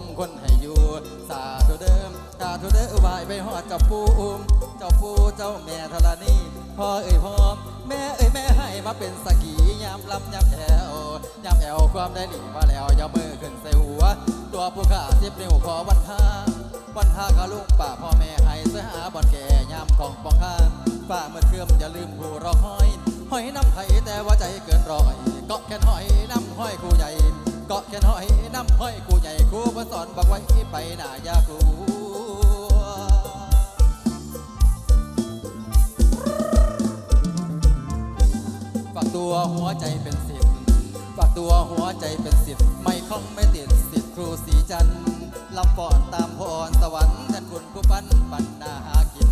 มคนให้อยู่ สาธุเดิมสาธุเด้ออุบายไปหอดเจ้าปูอุ้มเจ้าปูเจ้าแม่ธรณีพ่อเอ่ยพ่อแม่เอ่ยแม่ให้มาเป็นสกียามลำยามแอวยามแอวความได้หลีมาแล้วยามือขึ้นใส่หัว ตัวผู้ข้าสิบนิ้วขอวันท่าวันท่ากะลูกป่าพ่อแม่ให้เสหาบ่อนแก่ยามของปองข้างฝ่าเมื่อเคลื่อมอย่าลืมผู้รอคอยหอยน้ำไผ่แต่ว่าใจเกินร้อยเกาะแค่หอยน้ำห้อยกูใหญ่ เกาะแค่นหอยน้ำห้อยกูใหญ่กูมาสอนบอกไว้ไปหน้ายากลัวฝากตัวหัวใจเป็นสิบฝากตัวหัวใจเป็นสิบไม่คล้องไม่ติดสิบครูสีจันทร์ลำปอนตามพรสวรรค์แทนคุณผู้ปันปันนาหากิน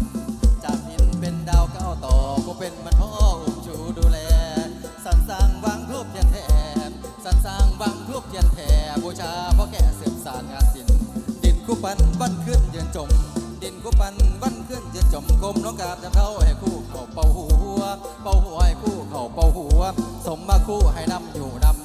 จากดินเป็นดาวก้าวต่อก็เป็นมันพ่อ ชาพ่อแก่เสื่อมสารงานศิลป์ดินคู่ปันวันขึ้นยืนจม ดินคู่ปันวันขึ้นยืนจมกลมน้องกาบจะเท่าให้คู่เขาเป่าหัว เป่าหัวให้คู่เขาเป่าหัว สมมาคู่ให้นำอยู่นำ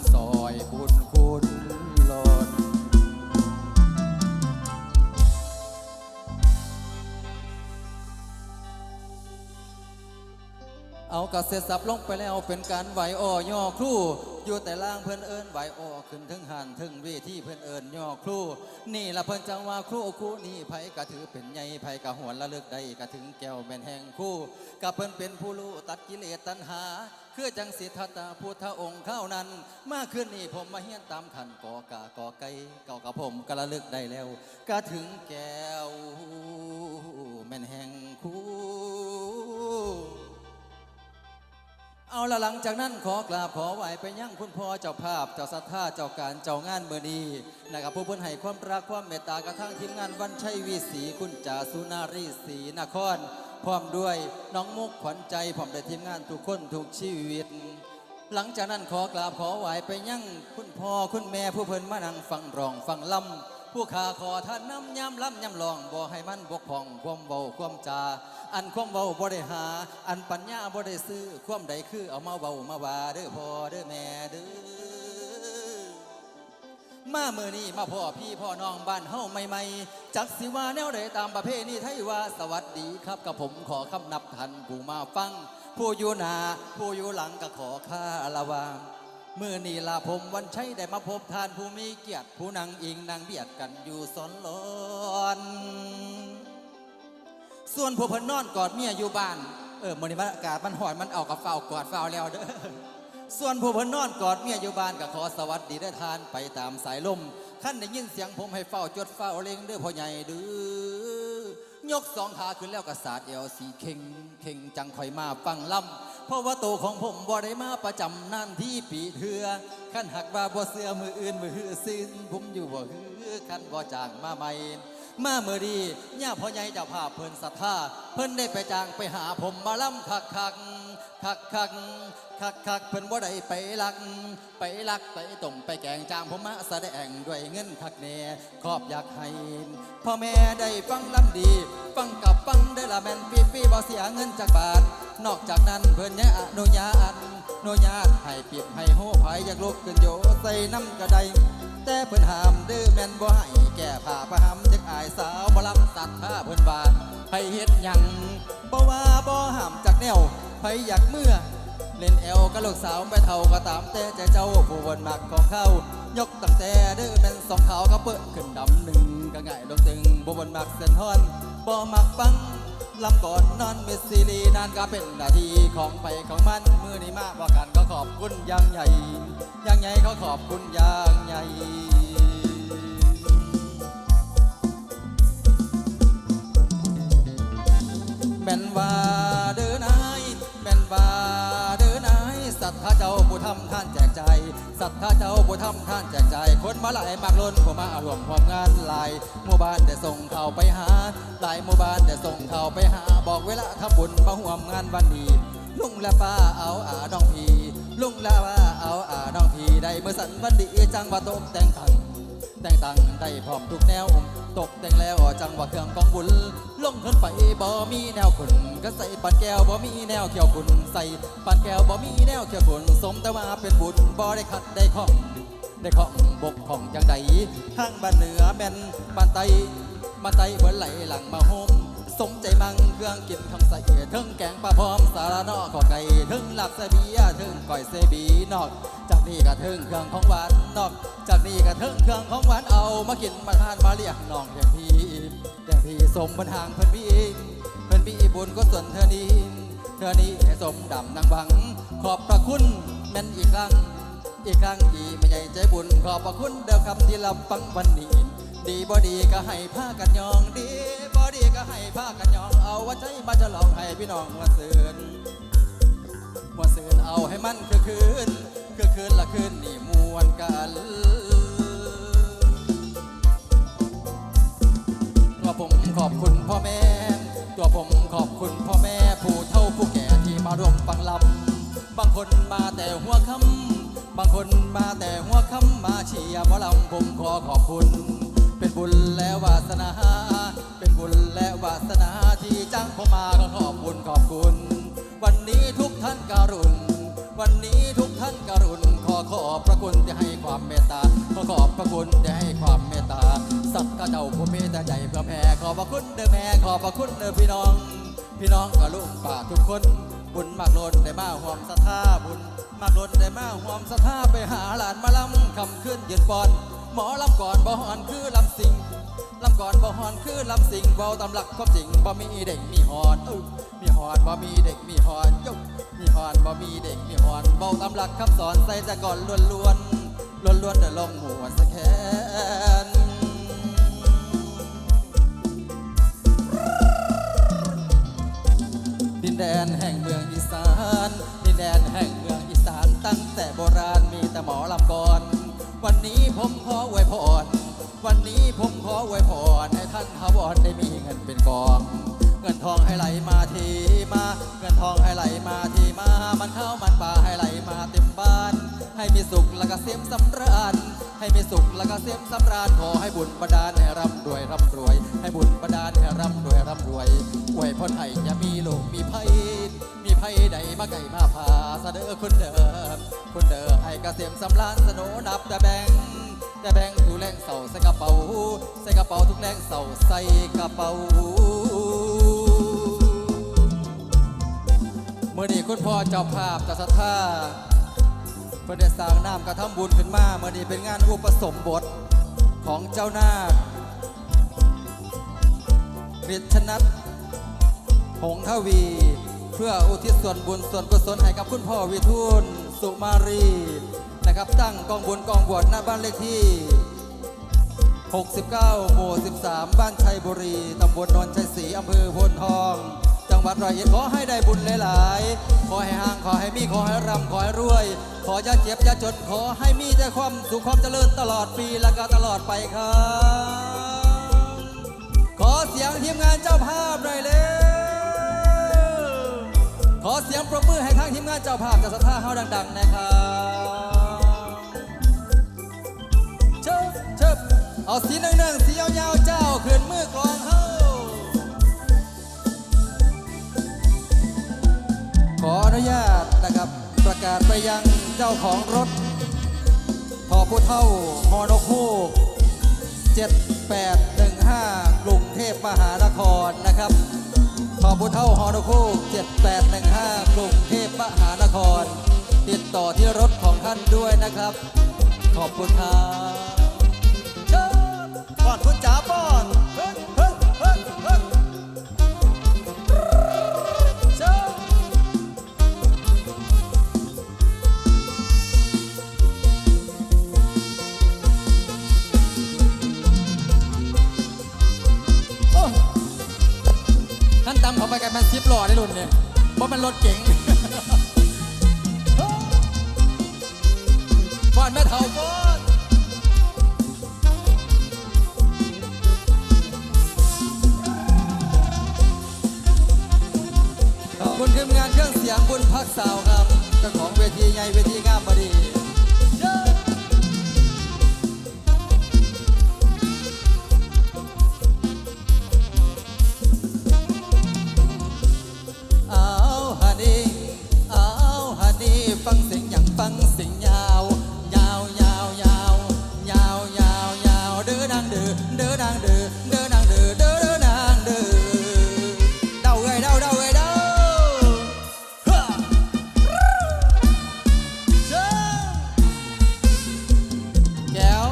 เอากระเสร็จสับลงไปแล้วเป็นการไหวอ้อย่อครู่อยู่แต่ล่างเพิ่อนเอิญไหวอ้อขึ้นถึงหันถึงเวทีเพิ่อนเอิญย่อครู่ นี่ละเพิ่นจังว่าครู่ครู่นี่ไผกะถือเป็นใหญ่ไผกะหวนละเลิกได้กะถึงแก้วแม่นแห่งคู่กะเพิ่นเป็นผู้รู้ตัดกิเลสตัณหา คือจังสิทธัตตาพุทธองค์เข้านั้น มาคืนนี้ผมมาเฮียนตามขันกอกากอไก่เก่ากับผมกะละลึกได้แล้วกะถึงแก้วแม่นแห่งคู่ เอาละหลังจากนั้นขอกราบขอไหวไปยั่งคุณพ่อเจ้าภาพเจ้าศรัทธาเจ้าการเจ้างานเมื่อนีนะครับผู้เพิ่นให้ความรักความเมตตากระทั่งทีมงานวันชัยวีสีคุณจ่าสุนารีศรีนคร พร้อมด้วยน้องมุกขวัญใจพร้อมด้วยทีมงานทุกคนทุกชีวิต หลังจากนั้นขอกราบขอไหวไปยั่งคุณพ่อคุณแม่ผู้เพิ่นมานั่งฟังร้องฟังลำผู้ขาขอท่านน้ำย้ำล้ำย้ำลองบ่ให้มันบกพร่องความเบาความจา อันความเบาบ่ได้หา อันปัญญาบ่ได้ซื้อ ความใดคือเอามาเบามาว่าเด้อพ่อเด้อแม่เด้อมาเมื่อนี้มาพ่อพี่พ่อน้องบ้านเฮาใหม่ๆจักสิว่าแนวใดตามประเพณีไทยว่าสวัสดีครับกับผมขอคำนับทันผู้มาฟัง ผู้อยู่หน้าผู้อยู่หลังก็ขอค่าละวางเมื่อนี้ลาผมวันใชัยได้มาพบทานผู้มีเกียรติผู้นั่งอิงนั่งเบียดกันอยู่สอนลอน ส่วนผู้เพนนอนกอดเมียอยู่บ้าน เออมันนี้มันอากาศมันหอนมันเอากับเฝ้ากอดเฝ้าแล้วเด้อส่วนผู้เพนนอนกอดเมียอยู่บ้านก็ขอสวัสดีได้ทานไปตามสายลมขั้นได้ยินเสียงผมให้เฝ้าจดเฝ้าเล็งเด้อพ่อใหญ่เดื้อยกสองขาขึ้นแล้วกระสาดเอวสีเข่งเข่งจังคอยมาฟังลำเพราะว่าโตของผมบ่ได้มาประจำนั่นที่ปีเถือขั้นหักว่าบ่เสื้อมืออื่นมือหือสิ้นผมอยู่บ่ฮือขั้นบ่จางมาใหม่ มาเมื่อดีย่าพ่อใหญ่จ้าภาเพิ่นศรัทธาเพิ่นได้ไปจ้างไปหาผมมาล่ำคักคักคักคักคักคักเพิ่นบ่าได้ไปลัก ไปลักไปต้มไปแกงจ้างผมมาแสดงด้วยเงินคักแน่ขอบอยากให้พ่อแม่ได้ฟังลำดี ฟังกับฟังได้ละแมนปีปีบ่เสียเงินจากบาท นอกจากนั้นเพิ่นยังอนุญาตอนุญาตให้ปิดให้โหภายอยากลุกขึ้นโยใส่น้ำกระได แต่เพิ่นห้ามดื้อแม่นบ่ให้แก่ผ้าประหำจักอายสาวบ่ลำสัตว์ท่าเพิ่นว่าให้เฮ็ดหยังบ่ว่าบ่ห้ามจากแนวไผอยากเมื่อ เล่นแอลก็ลูกสาวไม่เท่าก็ตามแต่ใจเจ้าผู้บนมักของเขายกตั้งแต่เด้อแม่นสองขาวก็เปิดขึ้นดำหนึ่งก็ง่ายลงตึงบ่บนมักเส้นทอนบ่มักฟัง ลำก่อนนอนเมสซีรีนานก็เป็นหน้าที่ของไปของมันมือนี้มากว่ากันก็ขอบคุณอยังใหญ่อยังใหญ่เขาขอบคุณอยังใหญ่แม่นว่าเด้อนายแม่นว่าเด้อนายสัตว์เจ้าายสัตว์ข้าเจ้าบุทำท่านแจกใจคนมาหลายมากล้นผมมารวมความงานหลายหมู่บ้านแต่ส่งเข่าไปหาหลายหมู่บ้านแต่ส่งเข่าไปหา บอกเวลาทำบุญมาห่วมงานวันนี้ ลุงและป้าเอาอาน้องพีลุงและป้าเอาอาน้องพีได้เมื่อสันวันดีจังว่าตกแต่งขัง แต่งตังได้พร้อมทุกแนวตกแต่งแล้วจังหวะเครื่องกองบุญลงเงินไปบ่มีแนวขุนก็ใส่ปันแก้วบ่มีแนวเขียวขุนใส่ปันแก้วบ่มีแนวเขียวขุนสมแต่ว่าเป็นบุญบ่ได้ขัดได้ข้องได้ข้องบกของจังใดทางบ้านเหนือแม่นบ้านไตบ้านไตเบิ่นไหลหลังมาโฮม สมใจมังเครื่องกินคำใส่เทิงแกงปลาพร้อมสารนอขอไก่เทิงหลักเสบียเทิงก่อยเสบีนอก จากนี้ก็เทิงเครื่องของหวานนอก จากนี้ก็เทิงเครื่องของหวานเอามากินมาทานมาเรียกน้องเรียกพี่เรียกพี่สมบันหางเพิ่นพี่เพิ่นพี่บุญก็ส่วนเธอนี้เธอนี้สมดำนางบัง ขอบพระคุณแม่นอีกครั้งอีกครั้งอีไม่ใหญ่ใจบุญขอบพระคุณเดิมคำที่รับฟังวันนี้ ดีบ่ดีก็ให้ผ้ากันยองดี ดีก็ให้ผ้ากันยองเอาว่าใจมาจะลองให้พี่น้องมาเสือนมาเสือนเอาให้มันคือคืนคือคืนละคืนนี่มวนกันตัวผมขอบคุณพ่อแม่ ตัวผมขอบคุณพ่อแม่ผู้เฒ่าผู้แก่ที่มาร่วมฟังลำบางคนมาแต่หัวค่ำบางคนมาแต่หัวค่ำมาเชียร์หมอลำผมขอขอบคุณ เป็นบุญและวาสนา บุญและวาสนาที่จ้างผมมาก็ขอบคุณขอบคุณ วันนี้ทุกท่านการุณ วันนี้ทุกท่านการุณ ขอขอบพระคุณที่ให้ความเมตตา ขอขอบพระคุณที่ให้ความเมตตา สัตว์ข้าเจ้าผู้เมตตาใจเพื่อแผ่ขอบพระคุณเด้อแม่ขอบพระคุณเด้อพี่น้อง พี่น้องกับลูกป่าทุกคน บุญมากล้นได้มาห่วมศรัทธาบุญมากล้นได้มาห่วมศรัทธาไปหาหลานมาลำคำขึ้นเยืนปอนหมอลำก่อนบ่หอนคือลำสิง ลำก่อนบ่ฮอนคือลำสิงเบาตำลักความจริงบ่มีเด็กมีฮอนเออมีฮอนบ่มีเด็กมีฮอนยกมีฮอนบ่มีเด็กมีฮอนเบาตำลักคำสอนใส่แต่ก่อนล้วนล้วนล้วนล้วนๆเดินลงหัวสะแคนดินแดนแห่งเมืองอีสานดินแดนแห่งเมืองอีสานตั้งแต่โบราณมีแต่หมอลำก่อน วันนี้ผมขออวยพร วันนี้ผมขออวยพรให้ท่านฮาวอนได้มีเงินเป็นกอง เงินทองให้ไหลมาทีมา เงินทองให้ไหลมาทีมา มันเข้ามันป่าให้ไหลมาเต็มบ้าน ให้มีสุขแล้วก็เสียมสำราญ ให้มีสุขแล้วก็เสียมสำราญขอให้บุญประดานให้ร่ำรวยร่ำรวย ให้บุญประดานให้ร่ำรวยร่ำรวยอวยพรให้อย่ามีโลกมีภัยมีภัยใดมาไก่มาพาเสดอคุณเดิมคุณเดิมให้กเกษมสำราญสโนนับแต่แบง แต่แบงค์ทุกแรงเสาใส่กระเป๋า ใส่กระเป๋าทุกแรงเสาใส่กระเป๋าเมื่อนี้คุณพ่อเจ้าภาพจะศรัทธาเพื่อได้สร้างน้ำกระทำบุญขึ้นมาเมื่อนี้เป็นงานอุปสมบทของเจ้านาคฤทธนัทหงทวี เพื่ออุทิศส่วนบุญส่วนกุศลให้กับคุณพ่อวิทูลสุมารี นะครับ ตั้งกองบุญกองบวชหน้าบ้านเลขที่ 69 หมู่ 13 บ้านชัยบุรี ตำบลนนชัยศรีอำเภอโพนทอง จังหวัดร้อยเอ็ดขอให้ได้บุญหลาย ๆ ขอให้ห่างขอให้มีขอให้ร่ำขอให้รวย ขออย่าเจ็บอย่าจนขอให้มีแต่ความสุขความเจริญตลอดปีและก็ตลอดไปครับ ขอเสียงทีมงานเจ้าภาพหน่อยเร็วขอเสียงปรบมือให้ทางทีมงานเจ้าภาพจากสถาเฮาดัง ๆ นะครับ เอาสีหนึ่งๆสียาวๆเจ้าเขึ้นมือกลองเฮาขออนุญาตนะครับ ประกาศไปยังเจ้าของรถทอผู้เท่าฮอนกฮูก7815 กรุงเทพมหานครนะครับทอผู้เท่าฮอนกฮูก7815 กรุงเทพมหานคร ติดต่อที่รับ ขอบคุณครับเชิญป้ อนคุณจ๋าป้อนเฮ้เฮ้เฮ้เฮ้เชิญโอ้ขั้นตำเขาไปกันมันซิปหล่อในรุ่นเนี่ยเพราะมันรถเก๋ง เด้อนางเด้อเด้อนางเด้อเด้อเด้อนางเด้อเดาเอ้ยเดาเดาเอ้ยเดาฮ่าเจ้าแก้ว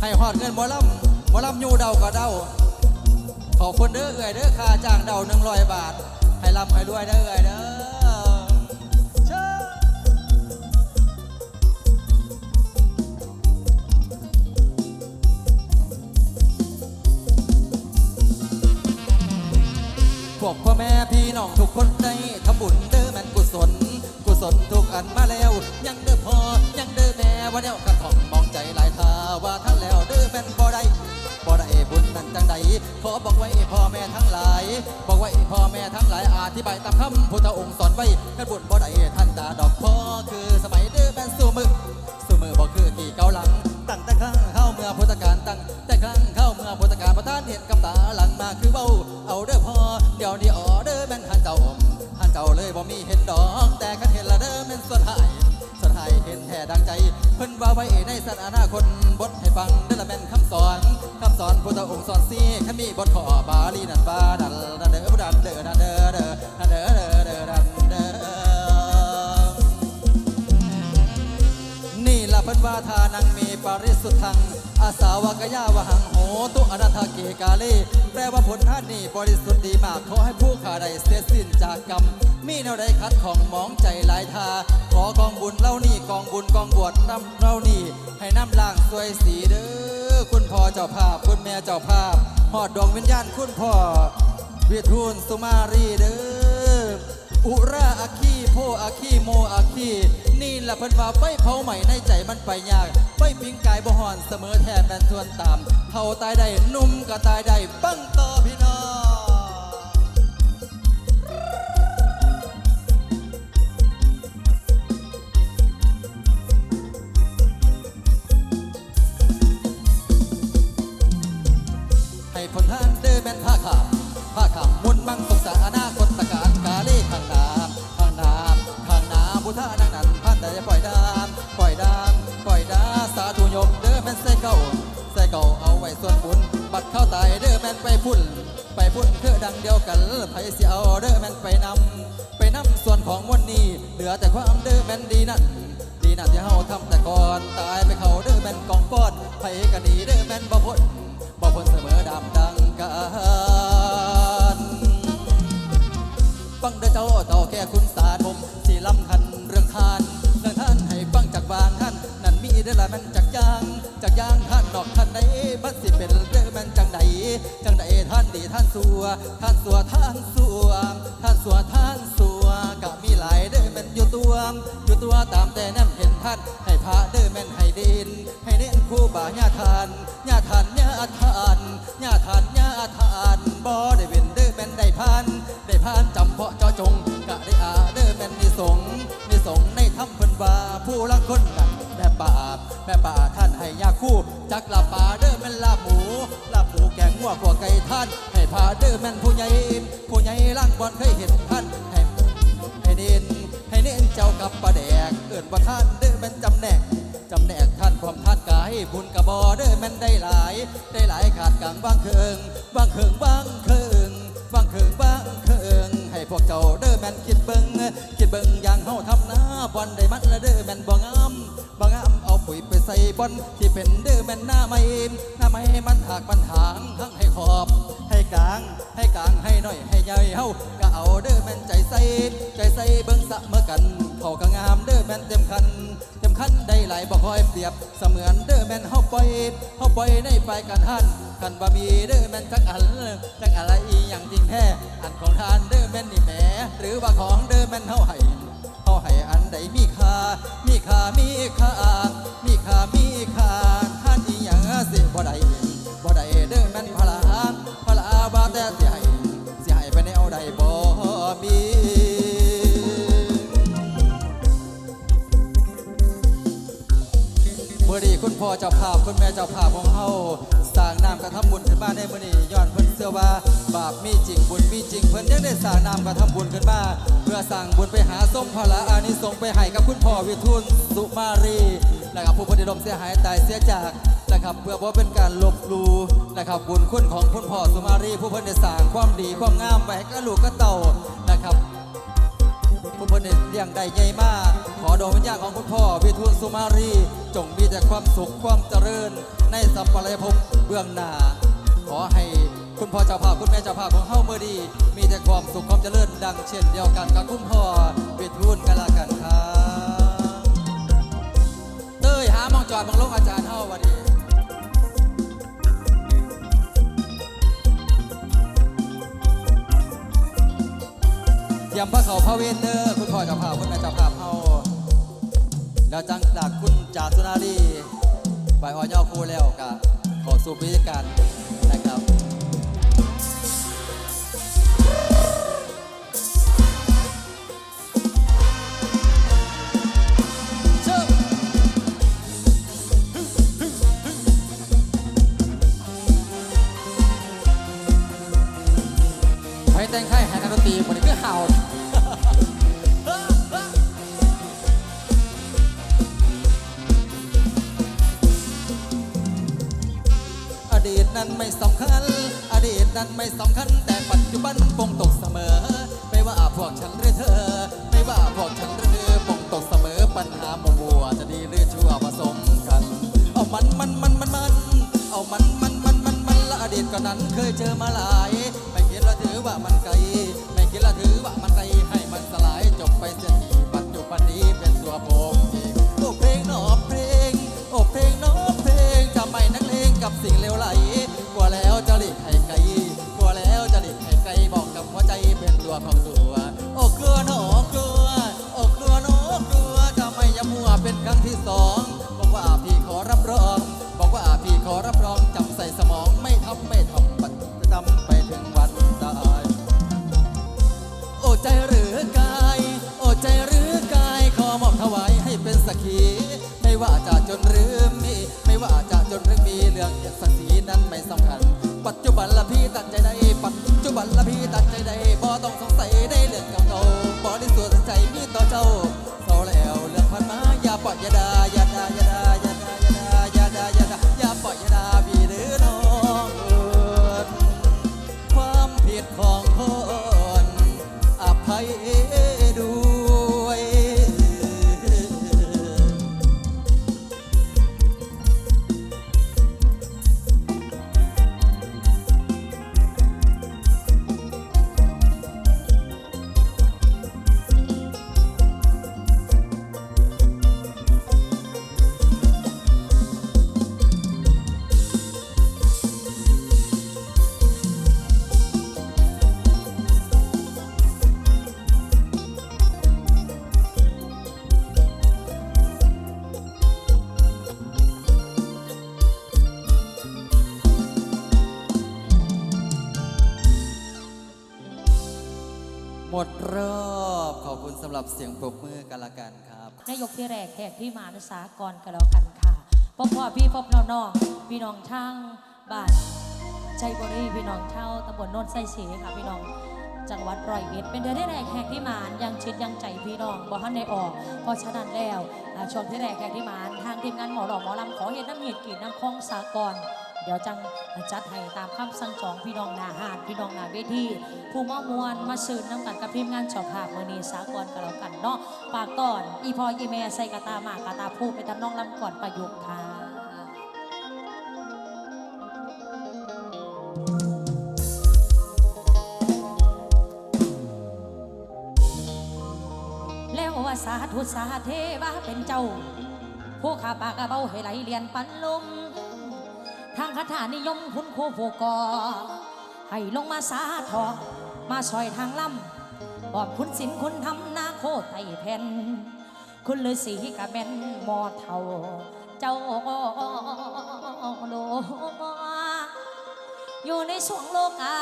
ให้หอดเงินหมอลำหมอลำอยู่เดาก็เดาขอบคุณเด้อเอ่ยเด้อค่าจ้างเดาหนึ่งร้อยบาท ให้ร่ำให้รวยเด้อเอ่ยเด้อ กพ่อแม่พี่น้องทุกคนได้ทำบุญเด้อแม่นกุศล กุศลทุกอันมาแล้ว ยังเด้อพ่อยังเด้อแม่ว่าแนวกระถ่องมองใจหลายทาว่าท่านแล้วเด้อแม่นบ่ได้บ่ได้บุญนั้นจังใดขอบอกไว้พ่อแม่ทั้งหลาย บอกไว้พ่อแม่ทั้งหลายอธิบายตามคำพุทธองค์สอนไว้ขันบุญบ่ได้ท่านตาดอกพ่อคือสมัยเด้อแม่นสู้มือสู้มือบ่คือกี่เกาหลังตั้งแต่ครั้งเข้าเมื่อพุทธกาลตั้งแต่ครั้งเข้าเมื่อพุทธกาลประทานเห็นกับตาหลังมาคือเบ้า บ่มีเห็นดอกแต่คันเห็นละเด้อแม่นส่วนหายสถายเห็นแท้ดังใจเพิ่นว่าไว้ในสันอนาคตบทให้ฟังเด้อละแม่นคำสอนคำสอนพุทธองค์สอนสีขันมีบทขอบาลีนั่นว่าดันดันเด้อดันเด้อดันเด้อเด้อดันเด้อเด้อเด้อดันเด้อนี่ละเพิ่นว่าทานังมีปริสุทธังอา สาวกยาวหังโหตุอนันทเกกาเลแปลว่าผลท่านนี่บริสุทธิ์ดีมากขอให้ผู้ขาได้เสียสิ้นจากกรรม มีแนวใดคัดของมองใจหลายทา ขอกองบุญเล่านี่กองบุญกองบวชนำเล่านี่ ให้น้ำล่างสวยสีเด้อคุณพ่อเจ้าภาพ คุณแม่เจ้าภาพหอดดวงวิญญาณคุณพ่อเวทูลสุมารีเด้อ อุราอาคีโพอาคีโมอาคีนี่ละเพิ่นว่าไฟเผาใหม่ในใจมันไปยากไฟปิงกายบ่หอนเสมอแทนแมนทวนตามเผาตายได้นุ่มก็ตายได้ปังต่อพี่ ส่วนบุญ บัดเข้าตายเด้อแม่นไปพุ่น ไปพุ่นคือดังเดียวกันไผสิเอาเด้อแม่นไปนำไปนำส่วนของวันนี้ เหลือแต่ความเด้อแม่นดีนั่นดีนั่นที่เฮาทำแต่ก่อนตายไปเขาเด้อแม่นกองฟอดไผก็หนีเด้อแม่นบ่พ้นบ่พ้นเสมอดำดังกันฟังเด้อเจ้าเต่าแก่คุณสาดมสีลำคันเรื่องทานเรื่องท่านให้ฟังจากบางท่านนั่นมีเด้อละแมันจากยาง จากย่างท่านดอกท่านใดบัดสิเป็นเรื่องแมันจังใดจังใดท่านดีท่านสัว ท่านสัวท่านสัวท่านสัวท่านสัวก็มีหลายเด้อแมันอยู่ตัวอยู่ตัวตามแต่แนมเห็นท่านให้พระเด้อแม่นให้ดิน ให้เน้นคู่บ่าญาทานญาทานญาทานญาทานญาทานบ่ได้เป็นเด้อแม่นได้พันได้ผ่านจำเพาะเจาจงกะได้อาเด้อแม่นนิสงนิสงในถ้ำเพิ่นว่าผู้ลังคนนั้นแม่ป่าแม่ป่า กลาป่าเด้อแม่นลาบหมูลาบหมูแกงงัวขัวไก่ท่าน ให้พาเด้อแม่นผู้ใหญ่ผู้ใหญ่ล่างบอลเคยเห็นท่านให้ให้เน้นให้เน้นเจ้ากับประแดกเอิ่นว่าท่านเด้อแม่นจำแนกจำแนกท่านความท่านกายบุญกระบอเด้อแม่นได้หลาย ได้หลายขาดกลางบางเคิงบางเคิงบางเคิงบางเคิงบางเคิงให้พวกเจ้าเด้อแม่นคิดเบิงคิดเบิงอย่างเฮาทำหน้าบอลได้มัดละเด้อแม่นบ่งามบ อนที่เป็นเดือแม่นหน้าไม่หน้าไม่มันหักมันหางทั้งให้ขอบ ให้กลาง ให้กลางให้หน่อยให้ใหญ่เฮาก็เอาเด้อแม่นใจใส่ใจใส่เบิ่งสะเมื่อกันเขาก็งามเด้อแม่นเต็มคันเต็มคันได้หลายบ่คอยเปรียบเสมือนเด้อแม่นเฮาปล่อยเฮาปล่อยในไปกันหันคันบ่มีเด้อแม่นจักอันจักอะไรอีหยังจริงแท้อันของทานเด้อแม่นนี่แหมหรือว่าของเด้อแม่นเฮาให้เอาให้อันใดมีค่ามีค่ามีค่า มีค่ามีค่าท่านอีหยังสิบ่ได้บ่ได้เด้อแม่นพลาพลาบ่แต่สิให้สิให้ไปแนวใดบ่มีมื่อนี้คุณพ่อเจ้าภาพคุณแม่เจ้าภาพของเฮาสร้างน้ำกระทำบุญขึ้นมาในมื่อนี้ย้อนเพิ่นเชื่อว่า บาปมีจริงบุญมีจริงเพิ่นยังได้สร้างน้ำกระทำบุญขึ้นมาเพื่อสร้างบุญไปหาส้มพละอานิสงส์ไปให้กับคุณพ่อวิทูลสุมารี นะครับผู้ปฏิดมเสียหายตายเสียจากนะครับเพื่อบ่เป็นการลบลูนะครับบุญคุณของคุณพ่อสุมารีผู้เพิ่นได้สร้างความดีความงามไว้ให้กับลูกกับเต่านะครับ ผู้เพิ่นได้เลี้ยงได้ใหญ่มากขอดวงวิญญาณของคุณพ่อวิทูลสุมารีจงมีแต่ความสุขความเจริญ ในสัมปรายภพเบื้องหน้าขอให้คุณพ่อเจ้าภาพคุณแม่เจ้าภาพของเฮาเมื่อดี มีแต่ความสุขความเจริญดังเช่นเดียวกันกับคุณพ่อวิทูลกันละกันครับ จอดบังลงอาจารย์เท่าวันนี้เตรียมพระเขาพระเวทเดอร์คุณพ่อจ้าภาพคุณแม่จับภาพเฮาแล้วจังจากคุณจาสุนารีไปออยยอคูแล้วกับขอสู่พิธีการ หมดรอบขอบคุณสำหรับเสียงปรบมือกันละกันครับ นายกที่แรกแขกที่มานุสากรกันแล้วกันค่ะพ่อพ่อพี่พ่อน้องน้องพี่น้องช่างบ้านชัยบุรีพี่น้องเช่าตำบลโนนไส้เสค่ะพี่น้องจังหวัดร้อยเอ็ดเป็นเดือนที่แรกแขกที่มานยังชิดยังใจพี่น้องบ่ทันได้ออกเพราะฉะนั้นแล้วอ่าช่วงที่แรกแขกที่มานทางทีมงานหมอหลอกหมอลำขอเห็นน้ำเห็ดกีดน้ำคลองสากร เดี๋ยวจังจัดให้ตามคำสั่งสองพี่น้องนาหานพี่น้องนาเวทีผู้มอมวนมาซื้อน้ำกันกับพิมงานเฉพาะามือนีสากลกันแล้วกันเนาะปากก่อนอีพออีแม่ใส่กระตาหมากกะตาผู้ไปทำน้องลำก่อนประยุกต์ค่ะแล้วว่าสาธุสาเทวะเป็นเจ้า ผู้ขาปากกระเบ้าให้ไหลเรียนปันลม ทางคาถานิยมคุณครูผู้กอให้ลงมาสาทอมาซอยทางลำบอกคุณสินคุณทำนาโคไตแผ่นคุณเลยสีกะแม่นหมอเท่า เจ้าโลมอยู่ในสวงโลกา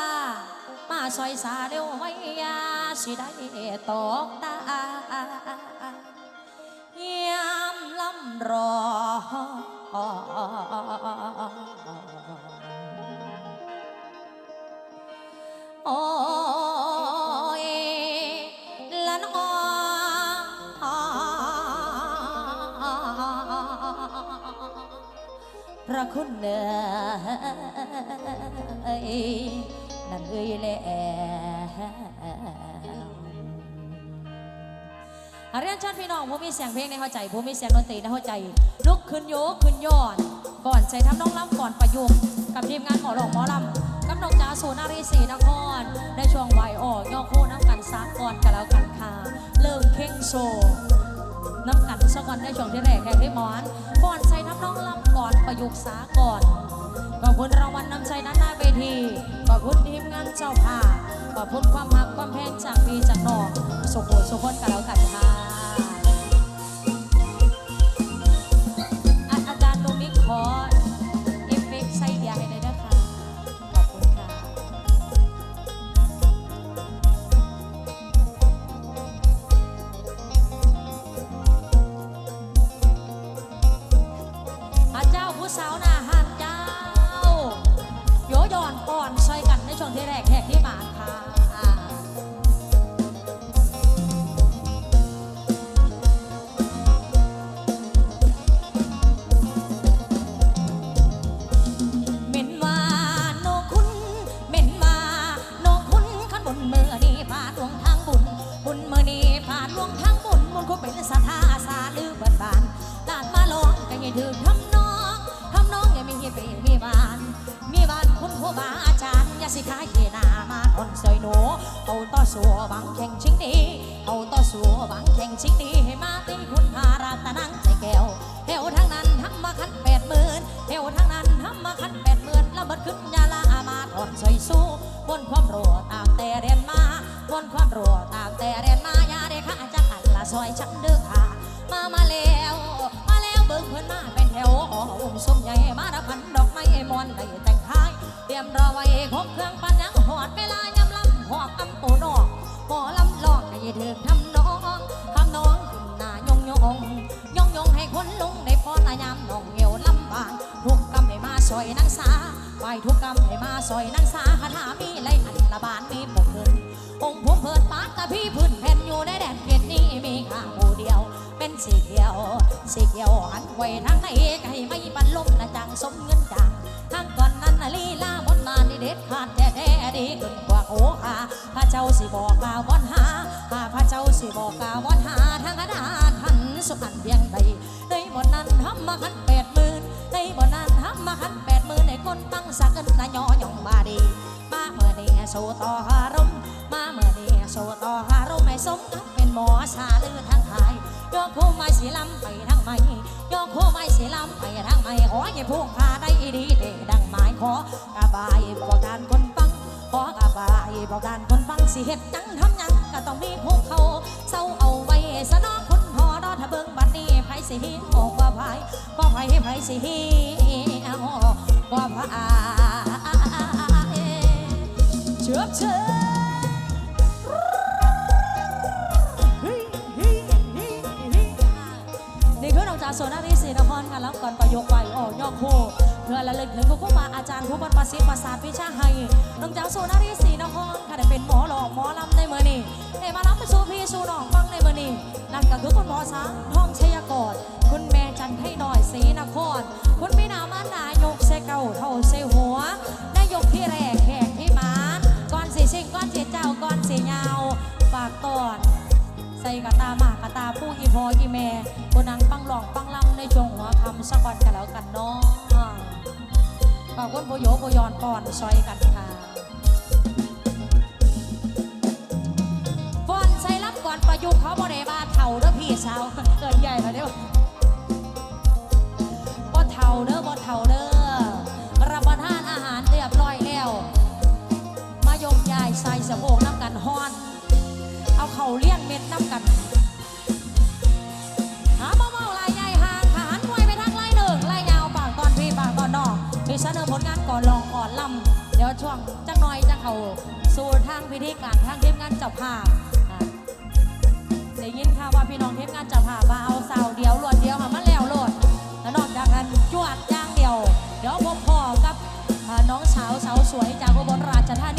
มาซอยสาเร็วไว้ยาสิได้ตอกตายามลำรอ โอ้ยละนอพระคุณเอ่ยนั่นเอ่ยแล้ว เรียนเชันพี่น้องผู้มีเสียงเพลงในหัวใจผู้มีเสียงดนตรีในหัวใจ ลุกขึ้นโยกขึ้นยอนก่อนใช้ทำน้องลำก่อนประยุกต์กับทีมงานหมอหลองหมอลำกับน้องจ๋าสูนารีศรีนครในช่วงไหวออกย่อคู่น้ำกันสากก่อนกันแล้วกันค่ะเริ่มเข่งโชว์น้ำกันสักวันในช่วงที่แรกแข่งที่หมอนก่อนใช้ทำน้องลำก่อนประยุกต์สาก่อนขอบคุณรางวัลนำใจด้านหน้าเวทีขอบคุณทีมงานเจ้าภาพ ขอบคุณความหักความแพงจากพี่จากน้องสุขโสุขคนกันแล้วกันค่ะ ขึ้นยาลามาทนเสยสู้บนความรัวตามแต่เรียนมาบนความรัวตามแต่เรียนมาอย่าได้ข้าจะหันละซอยฉันเด้อค่ะมามาแล้วมาแล้วเบิ่งเพื่อนมาเป็นแถวอ๋ออุ้มส้มใหญ่มาระพันดอกไม้มอนได้แต่งคายเตรียมรอไว้ครบเครื่องปันยังหอดเวลายำลำหอบอำตัวนอกหอลำลอกให้ถึงทำน้องทำน้องขึ้นหน้ายงยงยงยงให้คนลงในพอละยามน้องเหี่ยวลำบากทุกกำให้มาซอยนางสา ไหวทุกกำให้มาซอยนางสาคาถามีไรอันละบานมีปกเงินองค์ผมเพิดปาดตะพี่พื้นแผ่นอยู่ในแดนเขตนี้มีข้าผู้เดียว เป็นสีเขียว สีเขียวหันไว้ทางไหนก็ให้ไม่บรรลุนะจังสมเงินจังทางก่อนนั้นลีลาบนมานี่เด็ดขาดแท้แท้ๆดีเกินกว่าโอ้หาพระเจ้าสิบอกกาวอนหาหาพระเจ้าสิบอกกาวอนหาทางอาดาทันสุขันเพียงใดในบนนั้นทำมาคันแปดหมื่นในบนนั้นทำมาคัน มื่นในคนตั้งสักเงินนะยอยองบาดีมาเมื่อนี้โซต่อหารมมาเมื่อนี้โซต่อหารมไม่สมกับเป็นหมอชาลือทางไทยยกคู่ไม้สีลำไปทางไม่ยกคู่ไม้สีลำไปทางไม่ขออย่าพุ่งพาได้ดีเดดังหมายขอกระบายบอกการคนฟังขอกระบายบอกการคนฟังสิเฮ็ดจังทำยังก็ต้องมีภูเขาเศร้าเอาไว้สนอคนหอรอถ้าเบิ่งบัดนี้ไผสิฮีโอกว่าไผก็ไผไผสิฮีเอา คว่าไผเชื่อเชื่อ นี่คือน้องจ่าโซนารีสีนครค่ะแล้วก่อนประโยคไหวออกยอกโค เพื่อระลึกถึงคุณครูบาอาจารย์ผู้บรรพศิษย์ประสาทวิชาให้น้องจ่าโซนารีศรีนครค่ะได้เป็นหมอหลอกหมอลำในเมื่อนี้ได้มารับมาสู่พี่สู่น้องฟังในเมื่อนี้นั่นก็คือคุณหมอช้างทองชัยกรคุณแม่จันทให้หน่อยศรีนคร คุณพี่นามานายกเซเก่าเท่าเซหัวนายกที่แรกแขกที่มานก่อนสีชิงก่อนสีเจ้าก่อนสียาวฝากตอนใส่กะตาหมากะตาผู้อีพออีแม่คนนังปังหลองปังลำในช่วงหัวคำสักวันกันแล้วกันเนาะ ขอบคุณโบโยโบยอนก่อนซอยกันค่ะก่อนประยุกเขาบ่ได้ว่าเถ่าเด้อพี่สาวเกินใหญ่มาเด้อ วงจังหน่อยจังเขาสู่ทางพิธีการทางเทปงานเจ้าภาพได้ยินค่ะว่าพี่น้องเทปงานเจ้าภาพมาเอาสาวเดียวรวดเดียวมาแล้วโหลดแล้วนอกจากนั้นจวดย่างเดียว เดี๋ยวพบพ่อกับน้องสาวสาวสวยจากอุบลราชธานี